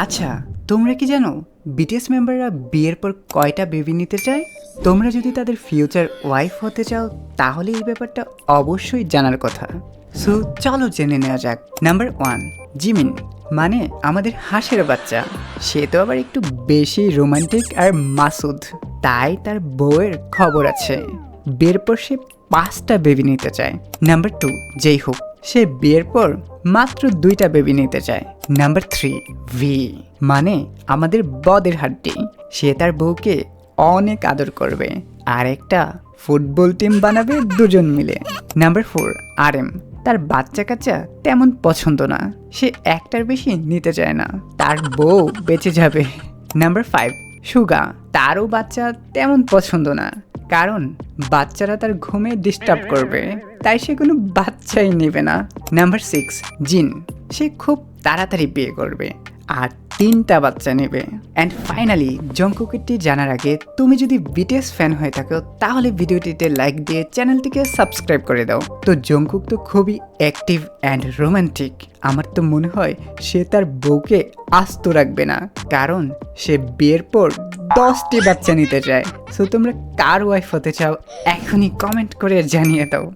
আচ্ছা তোমরা কি জানো বিটিএস মেম্বাররা বিয়ের পর কয়টা বেবি নিতে চায়? তোমরা যদি তাদের ফিউচার ওয়াইফ হতে চাও, তাহলে এই ব্যাপারটা অবশ্যই জানার কথা। সো চলো জেনে নেওয়া যাক। নাম্বার ওয়ান জিমিন মানে আমাদের হাঁসের বাচ্চা। সে তো আবার একটু বেশি রোমান্টিক আর মাসুদ। তাই তার বউয়ের খবর আছে। বিয়ের পর সে পাঁচটা বেবি নিতে চায়। নাম্বার টু যেই হোক সে বিয়ের পর মাত্র দুইটা বেবি নিতে চায়। নাম্বার থ্রি ভি মানে আমাদের বদের হাড্ডি। সে তার বউকে অনেক আদর করবে। আর একটা ফুটবল টিম বানাবে দুজন মিলে। নাম্বার ফোর আর এম তার বাচ্চা কাচ্চা তেমন পছন্দ না। সে একটার বেশি নিতে চায় না। তার বউ বেঁচে যাবে। নাম্বার ফাইভ সুগা তারও বাচ্চা তেমন পছন্দ না, কারণ বাচ্চারা তার ঘুমে ডিস্টার্ব করবে, তাই সে কোনো বাচ্চাই নেবে না। নাম্বার সিক্স জিন। সে খুব তাড়াতাড়ি বিয়ে করবে। আর তিনটা বাচ্চা নেবে। অ্যান্ড ফাইনালি জঙ্কুকিটি জানার আগে তুমি যদি বিটিএস ফ্যান হয়ে থাকো, তাহলে ভিডিওটিতে লাইক দিয়ে চ্যানেলটিকে সাবস্ক্রাইব করে দাও। তো জঙ্কুক তো খুবই অ্যাক্টিভ অ্যান্ড রোমান্টিক আমার তো মনে হয় সে তার বউকে আস্ত রাখবে না। কারণ সে বিয়ের পর দশটি বাচ্চা নিতে চায়। সো তোমরা কার ওয়াইফ হতে চাও, এখনই কমেন্ট করে জানিয়ে দাও।